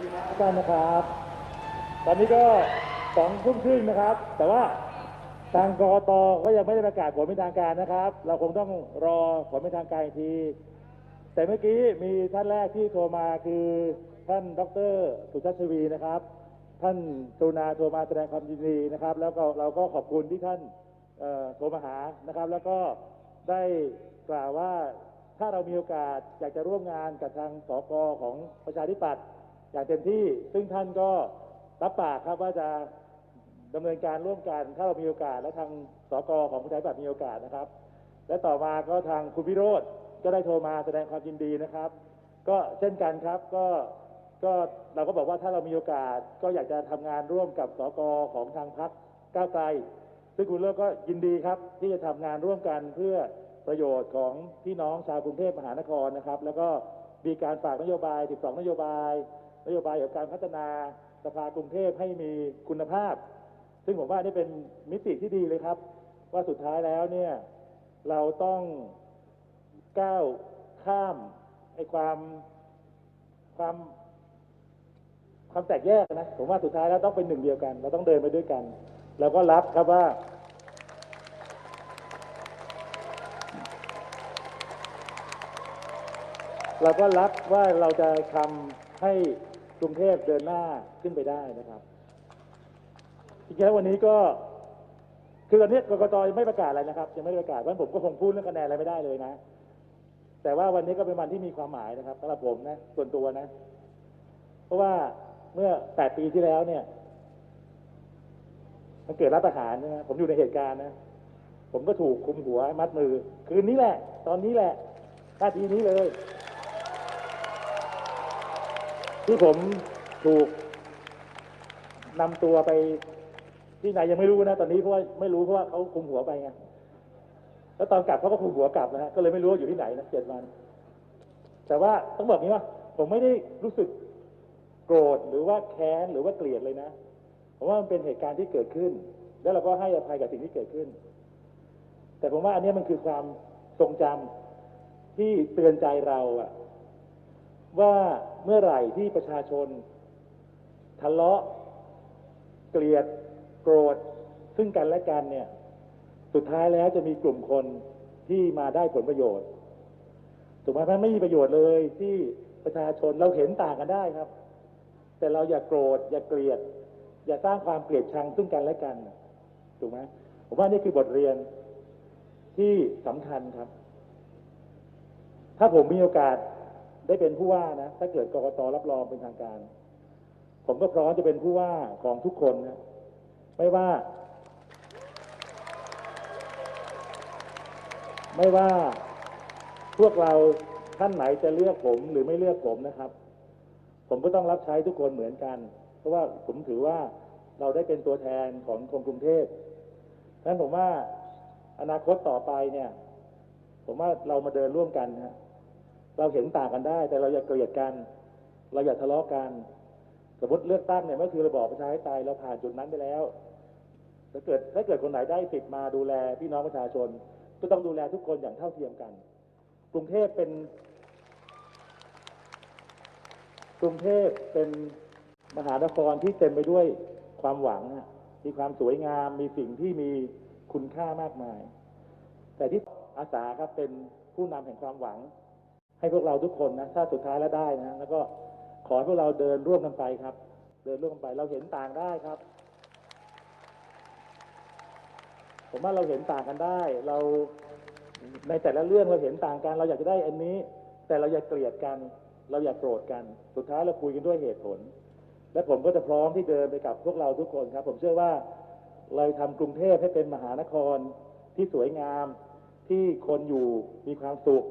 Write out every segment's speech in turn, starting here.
ทุกท่านนะครับ ตอนนี้ก็สองทุ่มครึ่งนะครับ แต่ว่าทางกรกตก็ยังไม่ได้ประกาศผลเป็นทางการนะครับ เราคงต้องรอผลเป็นทางการอีกที แต่เมื่อกี้มีท่านแรกที่โทรมาคือท่านดรสุชาติชวีนะครับ ท่านกรุณาโทรมาแสดงความยินดีนะครับ แล้วก็เราก็ขอบคุณที่ท่านโทรมาหานะครับ แล้วก็ได้กล่าวว่าถ้าเรามีโอกาสอยากจะร่วมงานกับทางสกของประชาธิปัตย์ อย่างเต็มที่ ซึ่งท่านก็รับปากครับว่าจะดำเนินการร่วมกันถ้าเรามีโอกาส และทางสกของประชาธิปัตย์มีโอกาสนะครับ และต่อมาก็ทางคุณวิโรธก็ได้โทรมาแสดงความยินดีนะครับ ก็เช่นกันครับก็ก็เราก็บอกว่าถ้าเรามีโอกาสก็อยากจะทำงานร่วมกับสกของทางพรรคก้าวไกล ซึ่งคุณวิโรธก็ยินดีครับ ที่จะทำงานร่วมกันเพื่อประโยชน์ของพี่น้องชาวกรุงเทพมหานครนะครับ แล้วก็มีการฝากนโยบาย 12 นโยบาย นโยบายเกี่ยวกับการพัฒนาสภากรุงเทพให้มีคุณภาพ ซึ่งผมว่านี่เป็นมิติที่ดีเลยครับ ว่าสุดท้ายแล้วเนี่ยเราต้องก้าวข้ามไอ้ความความความแตกแยกนะผมว่าสุดท้ายแล้วต้องเป็นหนึ่งเดียวกัน เราต้องเดินไปด้วยกันแล้วก็รับครับว่า เราก็รับว่าเราจะทำให้ กรุงเทพเดินหน้าขึ้นไปได้นะครับจริงๆแล้ววันนี้ก็คือตอนนี้กรกตยังไม่ประกาศอะไรนะครับยังไม่ได้ประกาศเพราะผมก็คงพูดเรื่องคะแนนอะไรไม่ได้เลยนะ แต่ว่าวันนี้ก็เป็นวันที่มีความหมายนะครับสำหรับผมนะส่วนตัวนะ เพราะว่าเมื่อแปดปีที่แล้วเนี่ยมันเกิดรัฐประหารใช่ไหมผมอยู่ในเหตุการณ์นะผมก็ถูกคุมหัวมัดมือ คืนนี้แหละ ตอนนี้แหละท่าทีนี้เลย ที่ผมถูกนำตัวไปที่ไหนยังไม่รู้นะตอนนี้เพราะว่าไม่รู้เพราะว่าเขาคุมหัวไปไงแล้วตอนกลับเขาก็คุมหัวกลับนะฮะก็เลยไม่รู้ว่าอยู่ที่ไหนนะเจ็ดวัน แต่ว่าต้องบอกนี้ว่า ผมไม่ได้รู้สึกโกรธหรือว่าแค้นหรือว่าเกลียดเลยนะผมว่ามันเป็นเหตุการณ์ที่เกิดขึ้น แล้วเราก็ให้อภัยกับสิ่งที่เกิดขึ้น แต่ผมว่าอันนี้มันคือความทรงจำที่เตือนใจเราอะ ว่าเมื่อไหร่ที่ประชาชน ทะเลาะ เกลียด โกรธ ซึ่งกันและกันเนี่ย สุดท้ายแล้วจะมีกลุ่มคนที่มาได้ผลประโยชน์ถูกไหมมันไม่มีประโยชน์เลยที่ประชาชนเราเห็นต่างกันได้ครับ แต่เราอย่าโกรธ อย่าเกลียด อย่าสร้างความเกลียดชังซึ่งกันและกันถูกไหมผมว่านี่คือบทเรียนที่สำคัญครับ ถ้าผมมีโอกาส ได้เป็นผู้ว่านะ ถ้าเกิดกรกตรับรองเป็นทางการ ผมก็พร้อมจะเป็นผู้ว่าของทุกคนนะ ไม่ว่า ไม่ว่าพวกเราท่านไหนจะเลือกผมหรือไม่เลือกผมนะครับ ผมก็ต้องรับใช้ทุกคนเหมือนกัน เพราะว่าผมถือว่าเราได้เป็นตัวแทนของคนกรุงเทพฉะนั้นผมว่าอนาคตต่อไปเนี่ย ผมว่าเรามาเดินร่วมกันนะฮะ เราเห็นต่างกันได้ แต่เราอย่าเกลียดกัน เราอย่าทะเลาะกัน สมมติเลือกตั้งเนี่ยเมื่อคือระบอบประชาธิปไตยเราผ่านจุดนั้นไปแล้วถ้าเกิดถ้าเกิดคนไหนได้สิทธิ์มาดูแลพี่น้องประชาชน ก็ต้องดูแลทุกคนอย่างเท่าเทียมกัน กรุงเทพเป็น กรุงเทพเป็นมหานครที่เต็มไปด้วยความหวังมีความสวยงามมีสิ่งที่มีคุณค่ามากมาย แต่ที่อาสาครับเป็นผู้นำแห่งความหวัง ให้พวกเราทุกคนนะถ้าสุดท้ายแล้วได้นะแล้วก็ขอให้พวกเราเดินร่วมกันไปครับ เดินร่วมกันไปเราเห็นต่างได้ครับ ผมว่าเราเห็นต่างกันได้ เราในแต่ละเรื่องเราเห็นต่างกัน เราอยากจะได้อันนี้ แต่เราอย่าเกลียดกัน เราอย่าโกรธกัน สุดท้ายเราคุยกันด้วยเหตุผล และผมก็จะพร้อมที่เดินไปกับพวกเราทุกคนครับ ผมเชื่อว่าเราทำกรุงเทพให้เป็นมหานครที่สวยงามที่คนอยู่มีความสุข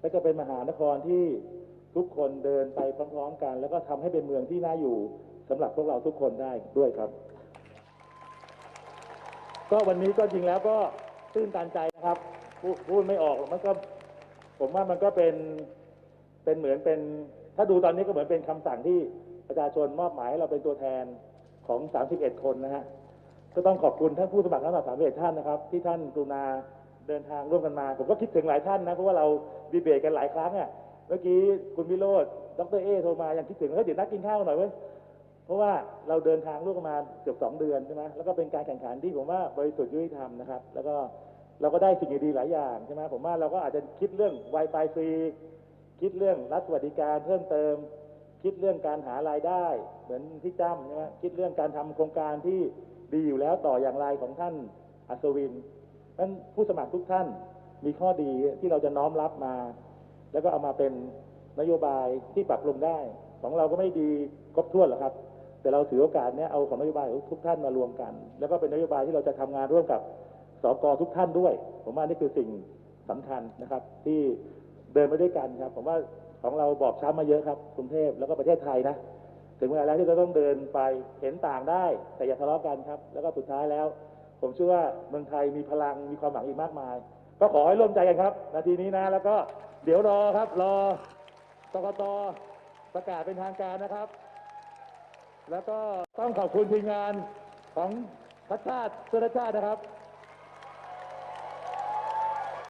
และก็เป็นมหานครที่ทุกคนเดินไปพร้อมๆกัน แล้วก็ทำให้เป็นเมืองที่น่าอยู่สำหรับพวกเราทุกคนได้ด้วยครับ ก็วันนี้ก็จริงแล้วก็ตื้นตันใจนะครับพูดไม่ออกมันก็ ผมว่ามันก็เป็นเป็นเหมือนเป็น ถ้าดูตอนนี้ก็เหมือนเป็นคำสั่งที่ประชาชนมอบหมายให้เราเป็นตัวแทนของ 31 คนนะฮะก็ต้องขอบคุณท่านผู้สมัครทั้ง31ท่านนะครับ ที่ท่านกรุณา เดินทางร่วมกันมา ผมก็คิดถึงหลายท่านนะ เพราะว่าเราดีเบตกันหลายครั้งอะเมื่อกี้คุณวิโรธดรเอโทรมายังคิดถึงเฮ้ยเดี๋ยวนัดกินข้าวหน่อยเว้ยเพราะว่าเราเดินทางร่วมกันมาเกือบสองเดือนใช่ไหมแล้วก็เป็นการแข่งขันที่ผมว่าบริสุทธิ์ยุติธรรมนะครับ แล้วก็เราก็ได้สิ่งดีๆหลายอย่างใช่ไหมผมว่าเราก็อาจจะคิดเรื่อง Wi-Fi ฟรีคิดเรื่องรัฐสวัสดิการเพิ่มเติม คิดเรื่องการหารายได้ เหมือนที่จ้ำใช่ไหมคิดเรื่องการทำโครงการที่ดีอยู่แล้วต่ออย่างไรของท่านอัศวิน นั้นผู้สมัครทุกท่านมีข้อดีที่เราจะน้อมรับมา แล้วก็เอามาเป็นนโยบายที่ปรับปรุงได้ ของเราก็ไม่ดีครบถ้วนหรอกครับ แต่เราถือโอกาสเนี้ยเอาของนโยบายของทุกท่านมารวมกัน แล้วก็เป็นนโยบายที่เราจะทำงานร่วมกับสกทุกท่านด้วย ผมว่านี่คือสิ่งสำคัญนะครับ ที่เดินไปด้วยกันครับ ผมว่าของเราบอบช้ำมาเยอะครับกรุงเทพแล้วก็ประเทศไทยนะถึงเวลาแล้วที่เราต้องเดินไปเห็นต่างได้ แต่อย่าทะเลาะกันครับ แล้วก็สุดท้ายแล้ว ผมเชื่อว่าเมืองไทยมีพลังมีความหวังอีกมากมาย ก็ขอให้ร่วมใจกันครับ นาทีนี้นะ แล้วก็เดี๋ยวรอครับ รอกกตประกาศเป็นทางการนะครับ แล้วก็ต้องขอบคุณทีมงานของพัชชาติสุรชาตินะครับ